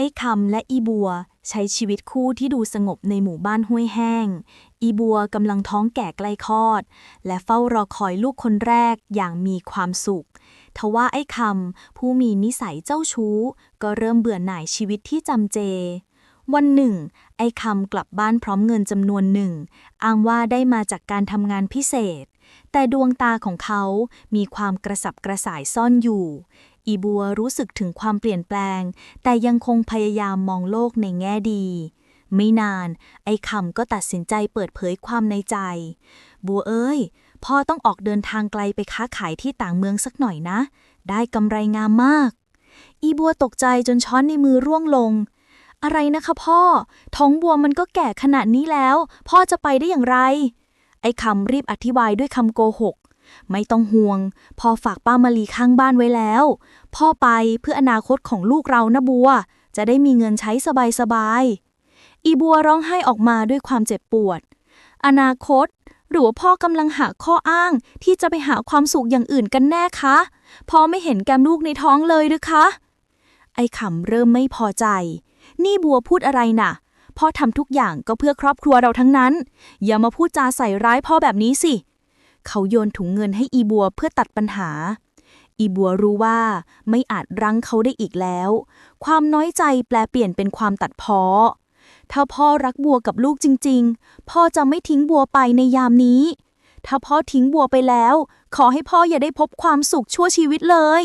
อ้คำและอีบัวใช้ชีวิตคู่ที่ดูสงบในหมู่บ้านห้วยแห้ง อีบัวกำลังท้องแก่ใกล้คลอด และเฝ้ารอคอยลูกคนแรกอย่างมีความสุข ทว่าไอ้คำผู้มีนิสัยเจ้าชู้ ก็เริ่มเบื่อหน่ายชีวิตที่จำเจ วันหนึ่ง ไอ้คำกลับบ้านพร้อมเงินจำนวนหนึ่ง อ้างว่าได้มาจากการทำงานพิเศษแต่ดวงตาของเขามีความกระสับกระส่ายซ่อนอยู่ อีบัวรู้สึกถึงความเปลี่ยนแปลง แต่ยังคงพยายามมองโลกในแง่ดี ไม่นาน ไอ้คำก็ตัดสินใจเปิดเผยความในใจ บัวเอ้ย พ่อต้องออกเดินทางไกลไปค้าขายที่ต่างเมืองสักหน่อยนะ ได้กำไรงามมาก อีบัวตกใจจนช้อนในมือร่วงลง อะไรนะคะพ่อ ท้องบัวมันก็แก่ขนาดนี้แล้ว พ่อจะไปได้อย่างไรไอ้คำรีบอธิบายด้วยคำโกหก ไม่ต้องห่วง พ่อฝากป้ามาลีข้างบ้านไว้แล้ว พ่อไปเพื่ออนาคตของลูกเรานะบัว จะได้มีเงินใช้สบายๆ อีบัวร้องไห้ออกมาด้วยความเจ็บปวด อนาคต หรือว่าพ่อกำลังหาข้ออ้างที่จะไปหาความสุขอย่างอื่นกันแน่คะ พ่อไม่เห็นแกมลูกในท้องเลยหรือคะ ไอ้ขำเริ่มไม่พอใจ นี่บัวพูดอะไรน่ะพ่อทำทุกอย่างก็เพื่อครอบครัวเราทั้งนั้น อย่ามาพูดจาใส่ร้ายพ่อแบบนี้สิ เขาโยนถุงเงินให้อีบัวเพื่อตัดปัญหา อีบัวรู้ว่าไม่อาจรั้งเขาได้อีกแล้ว ความน้อยใจแปลเปลี่ยนเป็นความตัดพ้อ ถ้าพ่อรักบัวกับลูกจริง ๆ พ่อจะไม่ทิ้งบัวไปในยามนี้ ถ้าพ่อทิ้งบัวไปแล้ว ขอให้พ่ออย่าได้พบความสุขชั่วชีวิตเลย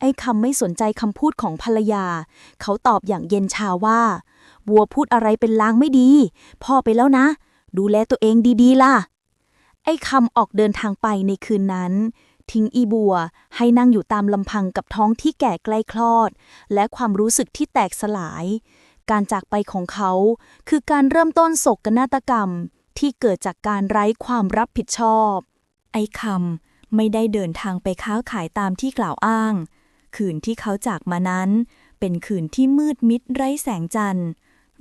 ไอ้คำไม่สนใจคำพูดของภรรยา เขาตอบอย่างเย็นชาว่า บัวพูดอะไรเป็นลางไม่ดี พ่อไปแล้วนะ ดูแลตัวเองดีๆล่ะ ไอ้คำออกเดินทางไปในคืนนั้น ทิ้งอีบัวให้นั่งอยู่ตามลำพังกับท้องที่แก่ใกล้คลอด และความรู้สึกที่แตกสลาย การจากไปของเขา คือการเริ่มต้นโศกนาฏกรรมที่เกิดจากการไร้ความรับผิดชอบ ไอ้คำไม่ได้เดินทางไปค้าขายตามที่กล่าวอ้าง คืนที่เขาจากมานั้น เป็นคืนที่มืดมิดไร้แสงจันทร์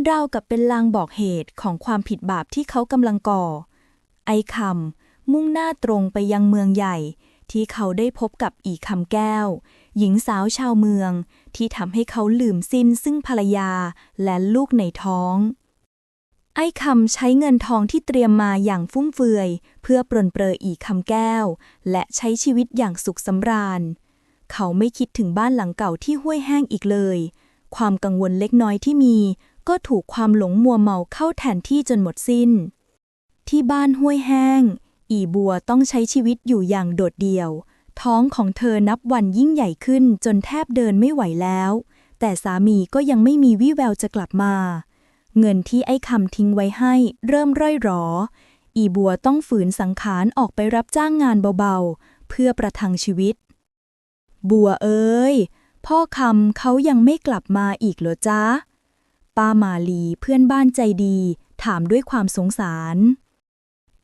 ราวกับเป็นลางบอกเหตุของความผิดบาปที่เขากำลังก่อ ไอคำมุ่งหน้าตรงไปยังเมืองใหญ่ ที่เขาได้พบกับอีคำแก้ว หญิงสาวชาวเมือง ที่ทำให้เขาลืมสิ้นซึ่งภรรยาและลูกในท้อง ไอ้คำใช้เงินทองที่เตรียมมาอย่างฟุ่มเฟือย เพื่อปรนเปรออีคำแก้ว และใช้ชีวิตอย่างสุขสำราญ เขาไม่คิดถึงบ้านหลังเก่าที่ห้วยแห้งอีกเลย ความกังวลเล็กน้อยที่มีก็ถูกความหลงมัวเมาเข้าแทนที่จนหมดสิ้น ที่บ้านห้วยแห้ง อีบัวต้องใช้ชีวิตอยู่อย่างโดดเดี่ยว ท้องของเธอนับวันยิ่งใหญ่ขึ้นจนแทบเดินไม่ไหวแล้ว แต่สามีก็ยังไม่มีวี่แววจะกลับมา เงินที่ไอ้คำทิ้งไว้ให้เริ่มร่อยหรอ อีบัวต้องฝืนสังขารออกไปรับจ้างงานเบาๆ เพื่อประทังชีวิต บัวเอ้ยพ่อคำเขายังไม่กลับมาอีกเหรอจ๊ะ ป้ามาลีเพื่อนบ้านใจดี ถามด้วยความสงสาร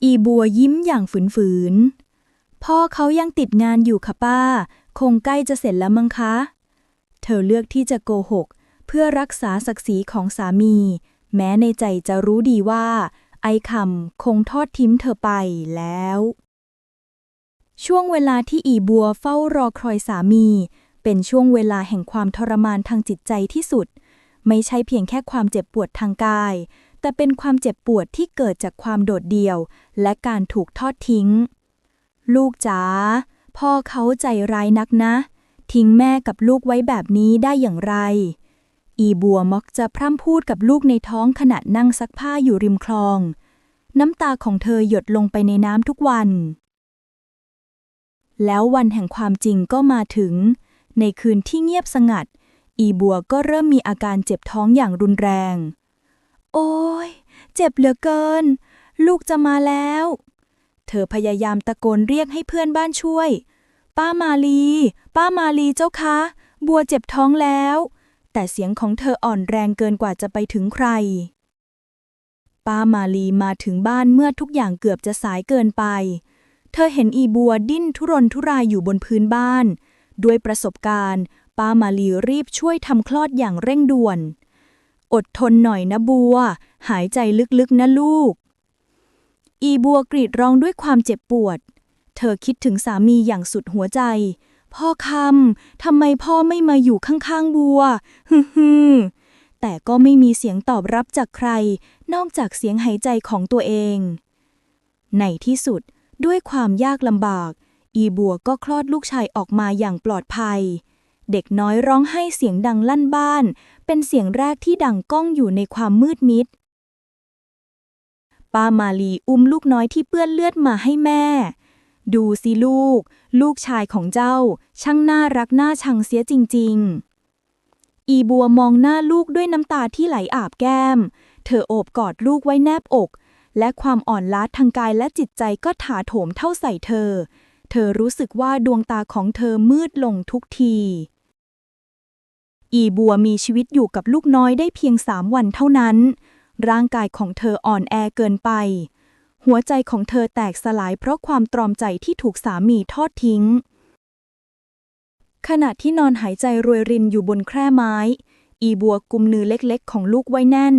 อีบัวยิ้มอย่างฝืนๆ พ่อเขายังติดงานอยู่ค่ะป้า คงใกล้จะเสร็จแล้วมั้งคะ เธอเลือกที่จะโกหก เพื่อรักษาศักดิ์ศรีของสามี แม้ในใจจะรู้ดีว่า ไอ้คำคงทอดทิ้งเธอไปแล้ว ช่วงเวลาที่อีบัวเฝ้ารอคอยสามี เป็นช่วงเวลาแห่งความทรมานทางจิตใจที่สุด ไม่ใช่เพียงแค่ความเจ็บปวดทางกาย แต่เป็นความเจ็บปวดที่เกิดจากความโดดเดี่ยว และการถูกทอดทิ้ง ลูกจ๋าพ่อเขาใจร้ายนักนะ ทิ้งแม่กับลูกไว้แบบนี้ได้อย่างไร อีบัวมักจะพร่ำพูดกับลูกในท้องขณะนั่งซักผ้าอยู่ริมคลอง น้ำตาของเธอหยดลงไปในน้ำทุกวัน แล้ววันแห่งความจริงก็มาถึง ในคืนที่เงียบสงัด อีบัวก็เริ่มมีอาการเจ็บท้องอย่างรุนแรง โอ้ย เจ็บเหลือเกิน ลูกจะมาแล้ว เธอพยายามตะโกนเรียกให้เพื่อนบ้านช่วย ป้ามาลี ป้ามาลีเจ้าคะ บัวเจ็บท้องแล้ว แต่เสียงของเธออ่อนแรงเกินกว่าจะไปถึงใคร ป้ามาลีมาถึงบ้านเมื่อทุกอย่างเกือบจะสายเกินไป เธอเห็นอีบัวดิ้นทุรนทุรายอยู่บนพื้นบ้าน ด้วยประสบการณ์ ป้ามาลีรีบช่วยทำคลอดอย่างเร่งด่วน อดทนหน่อยนะบัว หายใจลึกๆนะลูก อีบัวกรีดร้องด้วยความเจ็บปวด เธอคิดถึงสามีอย่างสุดหัวใจ พ่อคำทำไมพ่อไม่มาอยู่ข้างๆบัวฮึฮึแต่ก็ไม่มีเสียงตอบรับจากใคร นอกจากเสียงหายใจของตัวเอง ในที่สุดด้วยความยากลำบาก อีบัวก็คลอดลูกชายออกมาอย่างปลอดภัย เด็กน้อยร้องไห้เสียงดังลั่นบ้าน เป็นเสียงแรกที่ดังก้องอยู่ในความมืดมิด ป้ามาลีอุ้มลูกน้อยที่เปื้อนเลือดมาให้แม่ ดูสิลูก ลูกชายของเจ้า ช่างน่ารักน่าชังเสียจริง ๆ อีบัวมองหน้าลูกด้วยน้ำตาที่ไหลอาบแก้ม เธอโอบกอดลูกไว้แนบอก และความอ่อนล้าทางกายและจิตใจก็ถาโถมเท่าใส่เธอเธอรู้สึกว่าดวงตาของเธอมืดลงทุกที อีบัวมีชีวิตอยู่กับลูกน้อยได้เพียงสามวันเท่านั้น ร่างกายของเธออ่อนแอเกินไป หัวใจของเธอแตกสลายเพราะความตรอมใจที่ถูกสามีทอดทิ้ง ขณะที่นอนหายใจรวยรินอยู่บนแคร่ไม้ อีบัวกุมมือเล็กๆ ของลูกไว้แน่น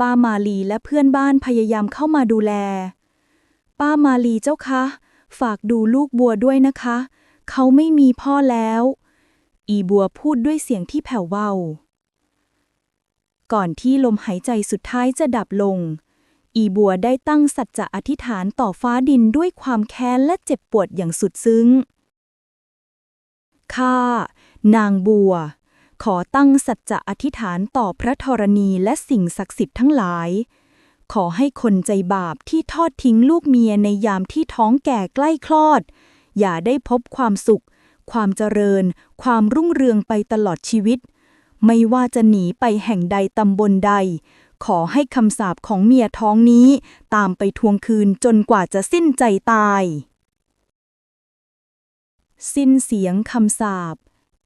ป้ามาลีและเพื่อนบ้านพยายามเข้ามาดูแล ป้ามาลีเจ้าคะ ฝากดูลูกบัวด้วยนะคะ เขาไม่มีพ่อแล้ว อีบัวพูดด้วยเสียงที่แผ่วเบาก่อนที่ลมหายใจสุดท้ายจะดับลง อีบัวได้ตั้งสัจจะอธิษฐานต่อฟ้าดินด้วยความแค้นและเจ็บปวดอย่างสุดซึ้ง ข้า นางบัว ขอตั้งสัจจะอธิษฐานต่อพระธรณีและสิ่งศักดิ์สิทธิ์ทั้งหลาย ขอให้คนใจบาปที่ทอดทิ้งลูกเมียในยามที่ท้องแก่ใกล้คลอด อย่าได้พบความสุข ความเจริญ ความรุ่งเรืองไปตลอดชีวิต ไม่ว่าจะหนีไปแห่งใดตำบลใด ขอให้คำสาปของเมียท้องนี้ ตามไปทวงคืนจนกว่าจะสิ้นใจตาย สิ้นเสียงคำสาป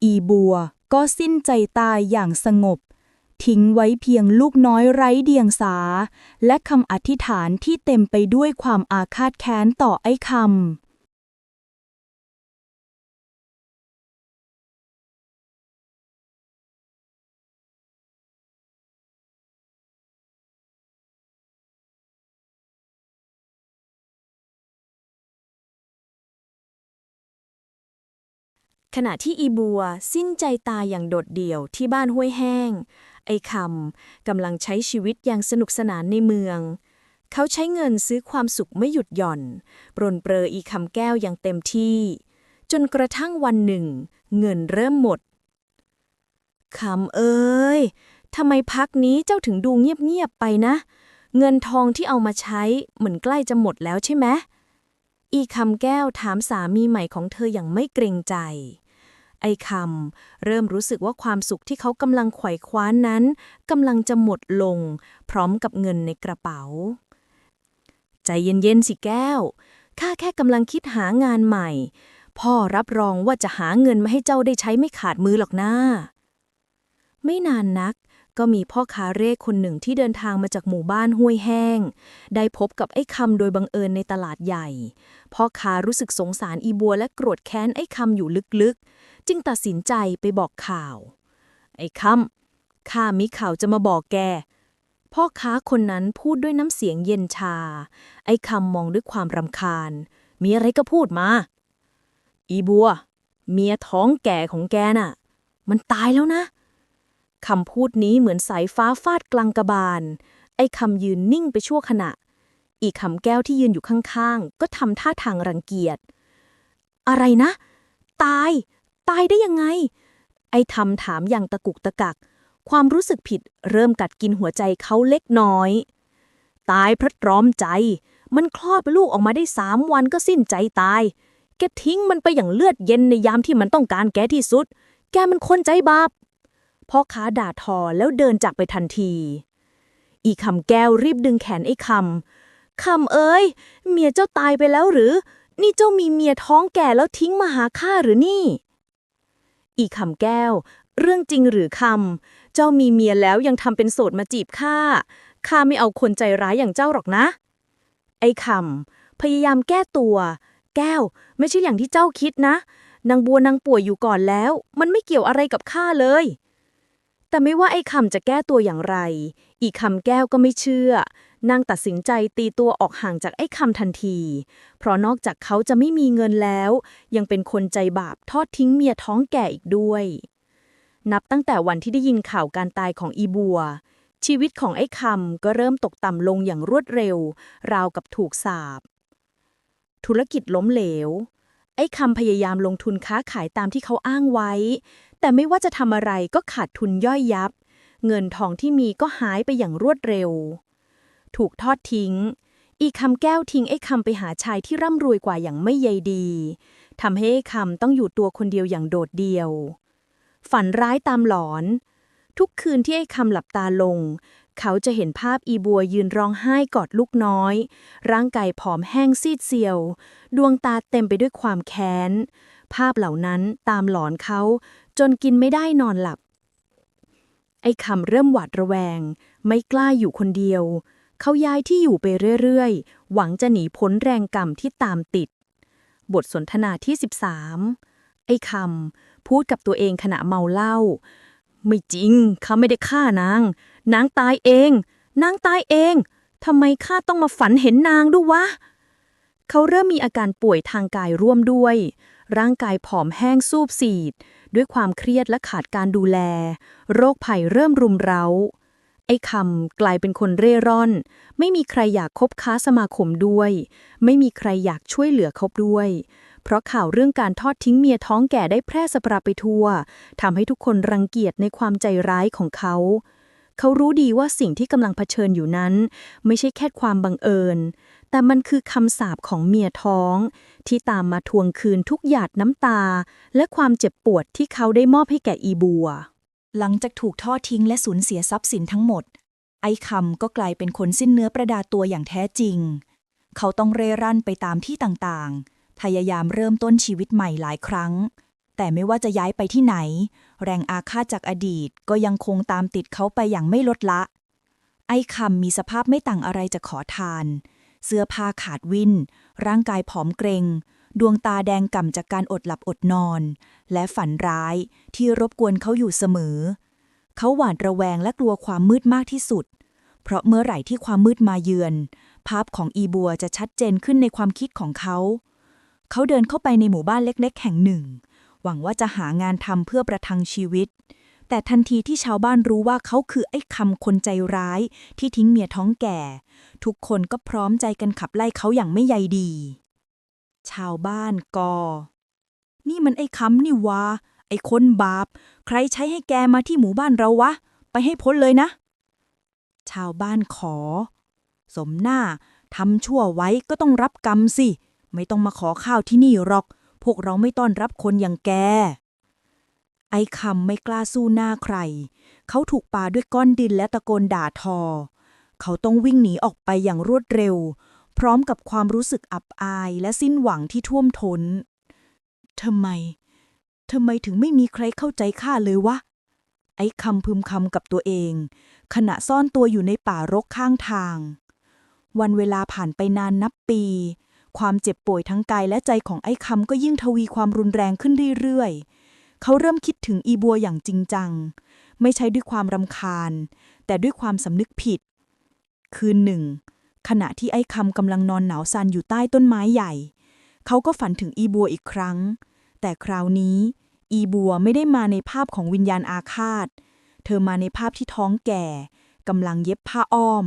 อีบัวก็สิ้นใจตายอย่างสงบ ทิ้งไว้เพียงลูกน้อยไร้เดียงสา และคำอธิษฐานที่เต็มไปด้วยความอาฆาตแค้นต่อไอ้คำ ขณะที่อีบัวสิ้นใจตายอย่างโดดเดี่ยวที่บ้านห้วยแห้ง ไอคำกำลังใช้ชีวิตอย่างสนุกสนานในเมือง เขาใช้เงินซื้อความสุขไม่หยุดหย่อน ปรนเปรออีคำแก้วอย่างเต็มที่ จนกระทั่งวันหนึ่ง เงินเริ่มหมดคำเอ้ยทำไมพักนี้เจ้าถึงดูเงียบ ๆ ไปนะ เงินทองที่เอามาใช้เหมือนใกล้จะหมดแล้วใช่ไหมอีคำแก้วถามสามีใหม่ของเธออย่างไม่เกรงใจ ไอคำเริ่มรู้สึกว่าความสุขที่เขากำลังไขว่คว้านั้นกำลังจะหมดลง พร้อมกับเงินในกระเป๋า ใจเย็นๆสิแก้ว ข้าแค่กำลังคิดหางานใหม่ พ่อรับรองว่าจะหาเงินมาให้เจ้าได้ใช้ไม่ขาดมือหรอกนะไม่นานนักก็มีพ่อค้าเร่คนหนึ่งที่เดินทางมาจากหมู่บ้านห้วยแห้ง ได้พบกับไอ้คำโดยบังเอิญในตลาดใหญ่ พ่อค้ารู้สึกสงสารอีบัวและโกรธแค้นไอ้คำอยู่ลึกๆ จึงตัดสินใจไปบอกข่าว ไอ้คำข้ามีข่าวจะมาบอกแก พ่อค้าคนนั้นพูดด้วยน้ำเสียงเย็นชา ไอ้คำมองด้วยความรำคาญ มีอะไรก็พูดมา อีบัว เมียท้องแก่ของแกน่ะ มันตายแล้วนะคำพูดนี้เหมือนสายฟ้าฟาดกลางกระบาล ไอ้คำยืนนิ่งไปชั่วขณะ อีกคำแก้วที่ยืนอยู่ข้างๆ ก็ทำท่าทางรังเกียจ อะไรนะ ตาย ตายได้ยังไง ไอ้ทำถามอย่างตะกุกตะกัก ความรู้สึกผิดเริ่มกัดกินหัวใจเขาเล็กน้อย ตายพระตรอมใจ มันคลอดลูกออกมาได้สามวันก็สิ้นใจตาย แกทิ้งมันไปอย่างเลือดเย็นในยามที่มันต้องการแกที่สุด แกมันคนใจบาปพ่อค้าด่าทอแล้วเดินจากไปทันที อีคำแก้วรีบดึงแขนไอ้คำคำเอ้ย เมียเจ้าตายไปแล้วหรือ นี่เจ้ามีเมียท้องแก่แล้วทิ้งมาหาข้าหรือนี่ อีคำแก้ว เรื่องจริงหรือคำเจ้ามีเมียแล้วยังทำเป็นโสดมาจีบข้าข้าไม่เอาคนใจร้ายอย่างเจ้าหรอกนะ ไอ้คำพยายามแก้ตัว แก้ว ไม่ใช่อย่างที่เจ้าคิดนะ นางบัวนางป่วยอยู่ก่อนแล้ว มันไม่เกี่ยวอะไรกับข้าเลย แต่ไม่ว่าไอ้คำจะแก้ตัวอย่างไร อีกคำแก้วก็ไม่เชื่อ นางตัดสินใจตีตัวออกห่างจากไอ้คำทันที เพราะนอกจากเขาจะไม่มีเงินแล้ว ยังเป็นคนใจบาปทอดทิ้งเมียท้องแก่อีกด้วย นับตั้งแต่วันที่ได้ยินข่าวการตายของอีบัว ชีวิตของไอ้คำก็เริ่มตกต่ำลงอย่างรวดเร็ว ราวกับถูกสาปธุรกิจล้มเหลวไอ้คำพยายามลงทุนค้าขายตามที่เขาอ้างไว้ แต่ไม่ว่าจะทำอะไรก็ขาดทุนย่อยยับ เงินทองที่มีก็หายไปอย่างรวดเร็ว ถูกทอดทิ้ง อีกคำแก้วทิ้งไอ้คำไปหาชายที่ร่ำรวยกว่าอย่างไม่ใยดีทำให้ไอ้คำต้องอยู่ตัวคนเดียวอย่างโดดเดี่ยว ฝันร้ายตามหลอน ทุกคืนที่ไอ้คำหลับตาลง เขาจะเห็นภาพอีบัวยืนร้องไห้กอดลูกน้อย ร่างกายผอมแห้งซีดเซียว ดวงตาเต็มไปด้วยความแค้น ภาพเหล่านั้นตามหลอนเขา จนกินไม่ได้นอนหลับ ไอ้คำเริ่มหวาดระแวง ไม่กล้าอยู่คนเดียว เขาย้ายที่อยู่ไปเรื่อยๆ หวังจะหนีพ้นแรงกรรมที่ตามติด บทสนทนาที่ 13 ไอ้คำพูดกับตัวเองขณะเมาเหล้าไม่จริงข้าไม่ได้ฆ่านาง นางตายเอง นางตายเองทำไมข้าต้องมาฝันเห็นนางด้วยวะ เขาเริ่มมีอาการป่วยทางกายร่วมด้วย ร่างกายผอมแห้งซูบซีด ด้วยความเครียดและขาดการดูแล โรคภัยเริ่มรุมเร้า ไอ้คำกลายเป็นคนเร่ร่อน ไม่มีใครอยากคบค้าสมาคมด้วย ไม่มีใครอยากช่วยเหลือเขาด้วย เพราะข่าวเรื่องการทอดทิ้งเมียท้องแก่ได้แพร่สะพราไปทั่วทำให้ทุกคนรังเกียจในความใจร้ายของเขา เขารู้ดีว่าสิ่งที่กำลังเผชิญอยู่นั้น ไม่ใช่แค่ความบังเอิญ แต่มันคือคำสาปของเมียท้อง ที่ตามมาทวงคืนทุกหยาดน้ำตา และความเจ็บปวดที่เขาได้มอบให้แก่อีบัว หลังจากถูกทอดทิ้งและสูญเสียทรัพย์สินทั้งหมด ไอ้คำก็กลายเป็นคนสิ้นเนื้อประดาตัวอย่างแท้จริง เขาต้องเร่ร่อนไปตามที่ต่างๆ พยายามเริ่มต้นชีวิตใหม่หลายครั้ง แต่ไม่ว่าจะย้ายไปที่ไหน แรงอาฆาตจากอดีตก็ยังคงตามติดเขาไปอย่างไม่ลดละ ไอ้คำมีสภาพไม่ต่างอะไรจากขอทาน เสื้อผ้าขาดวินร่างกายผอมเกรง ดวงตาแดงก่ำจากการอดหลับอดนอน และฝันร้ายที่รบกวนเขาอยู่เสมอ เขาหวาดระแวงและกลัวความมืดมากที่สุด เพราะเมื่อไหร่ที่ความมืดมาเยือน ภาพของอีบัวจะชัดเจนขึ้นในความคิดของเขา เขาเดินเข้าไปในหมู่บ้านเล็ก ๆ แห่งหนึ่ง หวังว่าจะหางานทำเพื่อประทังชีวิต แต่ทันทีที่ชาวบ้านรู้ว่าเขาคือไอ้คำคนใจร้ายที่ทิ้งเมียท้องแก่ ทุกคนก็พร้อมใจกันขับไล่เขาอย่างไม่ใยดี ชาวบ้านกอ นี่มันไอ้คำนี่วะไอ้คนบาป ใครใช้ให้แกมาที่หมู่บ้านเราวะ ไปให้พ้นเลยนะ ชาวบ้านขอ สมหน้าทำชั่วไว้ก็ต้องรับกรรมสิ ไม่ต้องมาขอข้าวที่นี่หรอก พวกเราไม่ต้อนรับคนอย่างแก ไอ้คำไม่กล้าสู้หน้าใคร เขาถูกปาด้วยก้อนดินและตะโกนด่าทอ เขาต้องวิ่งหนีออกไปอย่างรวดเร็ว พร้อมกับความรู้สึกอับอายและสิ้นหวังที่ท่วมทนทำไมทำไมถึงไม่มีใครเข้าใจข้าเลยวะ ไอ้คำพึมคำกับตัวเอง ขณะซ่อนตัวอยู่ในป่ารกข้างทาง วันเวลาผ่านไปนานนับปี ความเจ็บป่วยทั้งกายและใจของไอ้คำก็ยิ่งทวีความรุนแรงขึ้นเรื่อยๆ เขาเริ่มคิดถึงอีบัวอย่างจริงจัง ไม่ใช่ด้วยความรำคาญ แต่ด้วยความสำนึกผิด คืนหนึ่ง ขณะที่ไอ้คำกำลังนอนหนาวสั่นอยู่ใต้ต้นไม้ใหญ่ เขาก็ฝันถึงอีบัวอีกครั้ง แต่คราวนี้ อีบัวไม่ได้มาในภาพของวิญญาณอาฆาต เธอมาในภาพที่ท้องแก่กำลังเย็บผ้าอ้อม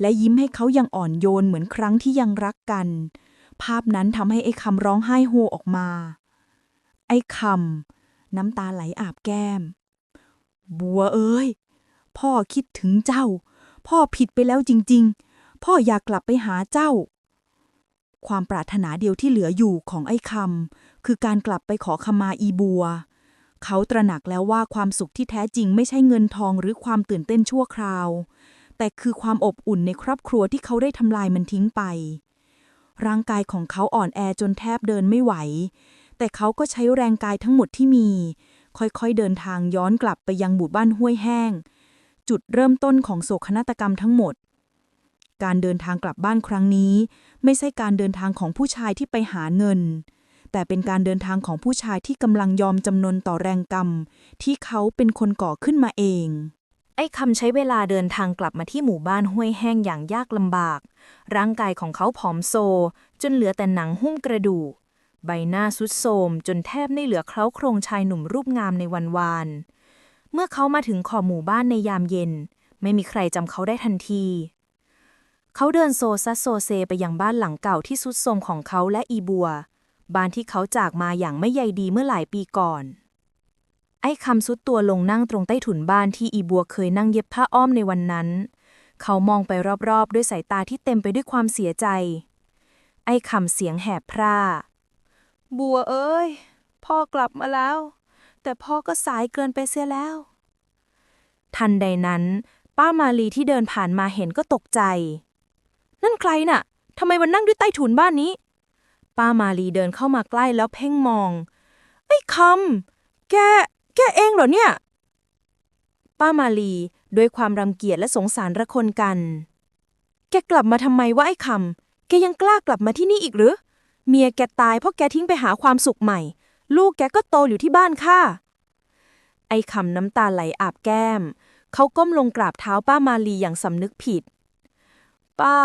และยิ้มให้เขายังอ่อนโยนเหมือนครั้งที่ยังรักกัน ภาพนั้นทำให้ไอ้คำร้องไห้โฮออกมา ไอ้คำน้ำตาไหลอาบแก้ม บัวเอ้ย พ่อคิดถึงเจ้า พ่อผิดไปแล้วจริง ๆ พ่ออยากกลับไปหาเจ้า ความปรารถนาเดียวที่เหลืออยู่ของไอ้คำคือการกลับไปขอขมาอีบัว เขาตระหนักแล้วว่าความสุขที่แท้จริงไม่ใช่เงินทองหรือความตื่นเต้นชั่วคราว แต่คือความอบอุ่นในครอบครัวที่เขาได้ทำลายมันทิ้งไป ร่างกายของเขาอ่อนแอจนแทบเดินไม่ไหว แต่เขาก็ใช้แรงกายทั้งหมดที่มี ค่อยๆเดินทางย้อนกลับไปยังหมู่บ้านห้วยแห้ง จุดเริ่มต้นของโศกนาฏกรรมทั้งหมด การเดินทางกลับบ้านครั้งนี้ ไม่ใช่การเดินทางของผู้ชายที่ไปหาเงิน แต่เป็นการเดินทางของผู้ชายที่กำลังยอมจำนนต่อแรงกรรม ที่เขาเป็นคนก่อขึ้นมาเอง อ้คำใช้เวลาเดินทางกลับมาที่หมู่บ้านห้วยแห้งอย่างยากลำบาก ร่างกายของเขาผอมโซ จนเหลือแต่หนังหุ้มกระดูก ใบหน้าสุดโทมจนแทบไม่เหลือเคล้าโครงชายหนุ่มรูปงามในวันวาน เมื่อเขามาถึงขอบหมู่บ้านในยามเย็น ไม่มีใครจำเขาได้ทันที เขาเดินโซซัสโซเซไปยังบ้านหลังเก่าที่สุดโทมของเขาและอีบัว บ้านที่เขาจากมาอย่างไม่ใยดีเมื่อหลายปีก่อน ไอ้คำสุดตัวลงนั่งตรงใต้ถุนบ้านที่อีบัวเคยนั่งเย็บผ้าอ้อมในวันนั้น เขามองไปรอบๆ ด้วยสายตาที่เต็มไปด้วยความเสียใจ ไอ้คำเสียงแหบพร่า บัวเอ้ย พ่อกลับมาแล้ว แต่พ่อก็สายเกินไปเสียแล้ว ทันใดนั้น ป้ามาลีที่เดินผ่านมาเห็นก็ตกใจ นั่นใครน่ะทำไมมันนั่งด้วยใต้ถุนบ้านนี้ ป้ามาลีเดินเข้ามาใกล้แล้วเพ่งมอง ไอ้คำแก แกเองเหรอเนี่ย ป้ามาลีด้วยความรำเกียจและสงสารระคนกัน แกกลับมาทำไมวะไอ้คำแกยังกล้ากลับมาที่นี่อีกหรือ เมียแกตายเพราะแกทิ้งไปหาความสุขใหม่ ลูกแกก็โตอยู่ที่บ้านค่ะไอ้คำน้ำตาไหลอาบแก้ม เขาก้มลงกราบเท้าป้ามาลีอย่างสำนึกผิด ป้า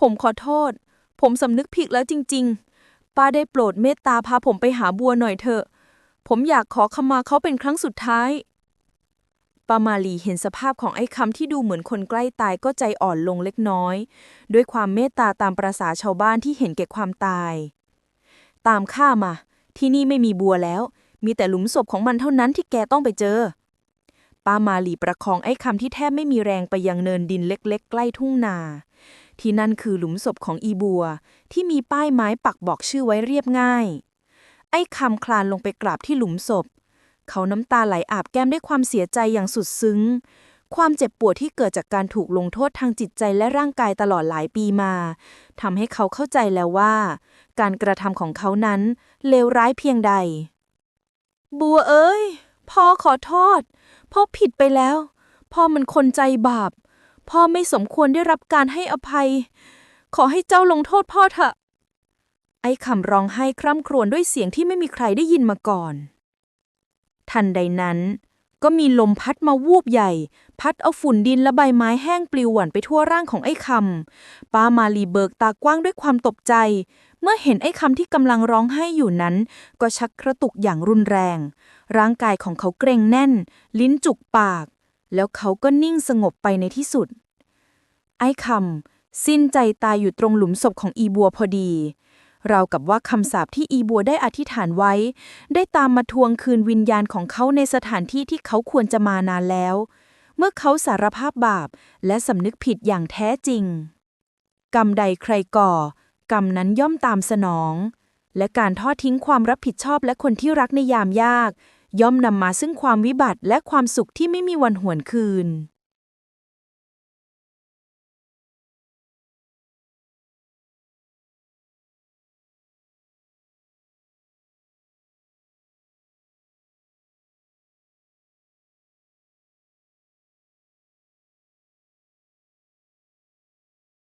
ผมขอโทษ ผมสำนึกผิดแล้วจริง ๆ ป้าได้โปรดเมตตาพาผมไปหาบัวหน่อยเถอะ ผมอยากขอขมาเขาเป็นครั้งสุดท้าย ปามาลีเห็นสภาพของไอ้คำที่ดูเหมือนคนใกล้ตายก็ใจอ่อนลงเล็กน้อย ด้วยความเมตตาตามประษาชาวบ้านที่เห็นแก่ความตาย ตามข้ามา ที่นี่ไม่มีบัวแล้ว มีแต่หลุมศพของมันเท่านั้นที่แกต้องไปเจอ ป้ามาลีประคองไอ้คำที่แทบไม่มีแรงไปยังเนินดินเล็กๆ ใกล้ทุ่งนาที่นั่นคือหลุมศพของอีบัว ที่มีป้ายไม้ปักบอกชื่อไว้เรียบง่าย ไอ้คำคลานลงไปกราบที่หลุมศพ เขาน้ำตาไหลอาบแก้มด้วยความเสียใจอย่างสุดซึ้ง ความเจ็บปวดที่เกิดจากการถูกลงโทษทางจิตใจและร่างกายตลอดหลายปีมาทำให้เขาเข้าใจแล้วว่า การกระทำของเขานั้นเลวร้ายเพียงใด บัวเอ้ยพ่อขอโทษพ่อผิดไปแล้ว พ่อมันคนใจบาป พ่อไม่สมควรได้รับการให้อภัย ขอให้เจ้าลงโทษพ่อเถอะ ไอ้คำร้องไห้คร่ำครวญด้วยเสียงที่ไม่มีใครได้ยินมาก่อน ทันใดนั้น ก็มีลมพัดมาวูบใหญ่ พัดเอาฝุ่นดินและใบไม้แห้งปลิวหว่อนไปทั่วร่างของไอ้คำป้ามาลีเบิกตากว้างด้วยความตกใจ เมื่อเห็นไอ้คำที่กำลังร้องไห้อยู่นั้น ก็ชักกระตุกอย่างรุนแรง ร่างกายของเขาเกร็งแน่น ลิ้นจุกปาก แล้วเขาก็นิ่งสงบไปในที่สุด ไอ้คำสิ้นใจตายอยู่ตรงหลุมศพของอีบัวพอดี ราวกับว่าคำสาปที่อีบัวได้อธิษฐานไว้ ได้ตามมาทวงคืนวิญญาณของเขาในสถานที่ที่เขาควรจะมานานแล้ว เมื่อเขาสารภาพบาปและสำนึกผิดอย่างแท้จริง กรรมใดใครก่อ กรรมนั้นย่อมตามสนอง และการทอดทิ้งความรับผิดชอบและคนที่รักในยามยาก ย่อมนำมาซึ่งความวิบัติและความสุขที่ไม่มีวันหวนคืน